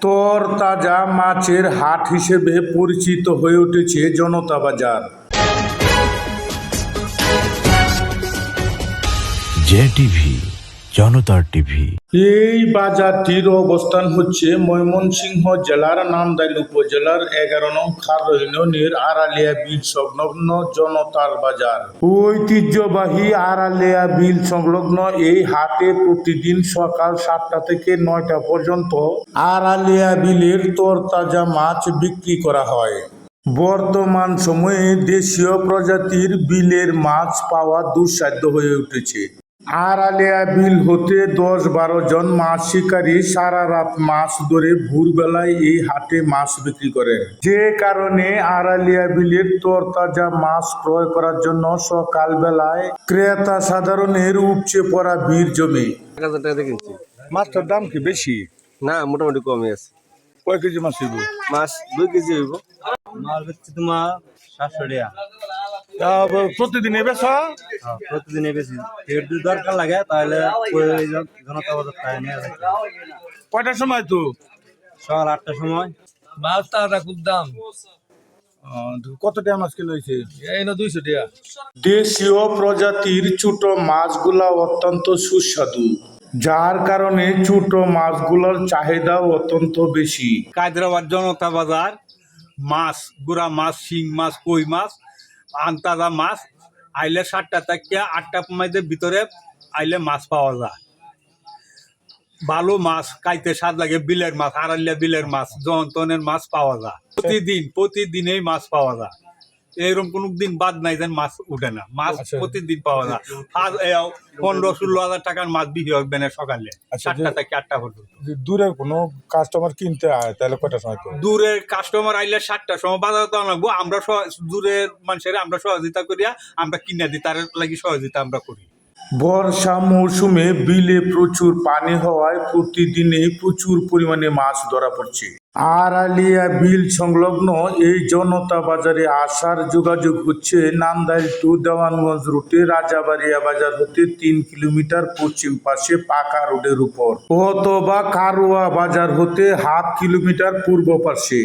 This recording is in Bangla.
তর তাজা মাছের হাট হিসেবে পরিচিত হয়ে উঠেছে জনতা বাজার। জে টিভি জনতার টিভি। এই বাজারটির অবস্থান হচ্ছে ময়মনসিংহ জেলার নান্দাইল উপজেলার এগারো নং খার ইউনিয়নের আড়ালিয়া বিল সংলগ্ন জনতার বাজার। ঐতিহ্যবাহী আড়ালিয়া বিল সংলগ্ন এই হাটে প্রতিদিন সকাল সাতটা থেকে নয়টা পর্যন্ত আড়ালিয়া বিলের তরতাজা মাছ বিক্রি করা হয়। বর্তমান সময়ে দেশীয় প্রজাতির বিলের মাছ পাওয়া দুঃসাধ্য হয়ে উঠেছে। আড়ালিয়া বিল হতে দশ বারো জন মাছ শিকারী সারা রাত মাছ ধরে ভোরবেলায় এই হাটে মাছ বিক্রি করেন। যে কারণে আড়ালিয়া বিলের তরতাজা মাছ ক্রয় করার জন্য সকালবেলায় ক্রেতা সাধারণের উপচে পড়া ভিড় জমে। এক হাজার টাকা দিয়ে কিনছি। মাছটার দাম কি বেশি? না মোটামুটি কমই আছে। কয় কেজি মাছ হইব? মাছ দুই কেজি হইব। মাছ হচ্ছে তোমার সাতশো টাকা। প্রতিদিন বেশ হ্যাঁ, প্রতিদিন বেশি পেট যদি দরকার লাগে তাহলে জনতা বাজার তাই নিয়ে কয়টার সময় তো? সকাল আটটার সময়। মাছ টাকাটা খুব দাম। কত টাকা মাছ কিলো হয়েছে এই না দুইশো টাকা। দেশীয় প্রজাতির ছোট মাছগুলা অত্যন্ত সুস্বাদু যার কারণে ছোট মাছগুলোর চাহিদা অত্যন্ত বেশি। কায়দ্রাবাদ জনতা বাজার মাছ গুড়া মাছ শিং মাছ কই মাছ আন্তাজা মাছ, আইলে সাতটা থেকে আটটা মাইদের ভিতরে আইলে মাছ পাওয়া যায়। ভালো মাছ, কাইতে স্বাদ লাগে, বিলের মাছ, আড়াইলে বিলের মাছ জন্তনের মাছ পাওয়া যায়। প্রতিদিন, প্রতিদিনেই মাছ পাওয়া যায়। এরকম কোনো দিন বাদ নাই যেন মাছ উঠে না। মাছ আচ্ছা। প্রতিদিন পাওয়া যায়। আজ পনেরো ষোলো হাজার টাকার মাছ বিক্রি হবে না সকালে। আচ্ছা, সাতটা যে- থেকে আটটা পর্যন্ত। দূরের কোনো কাস্টমার কিনতে হয় তাহলে কয়টার সময় দূরের কাস্টমার আইলে সাতটার সময় বাজার তো লাগবো আমরা দূরের মানুষের আমরা সহযোগিতা করিয়া আমরা কিনে দিই তার লাগি সহযোগিতা আমরা করি। বর্ষা মৌসুমে বিলে প্রচুর পানি হওয়ায় প্রতিদিনে প্রচুর পরিমাণে মাছ ধরা পড়ছে। আড়ালিয়া বিল সংলগ্ন এই জনতা বাজারে আসার যোগাযোগ হচ্ছে নান্দাইল টু দেওয়ানগঞ্জ রুটে রাজাবাড়িয়া বাজার হতে তিন কিলোমিটার পশ্চিম পাশে পাকা রোডের উপর। অথবা কারোয়া বাজার হতে হাফ কিলোমিটার পূর্ব পাশে।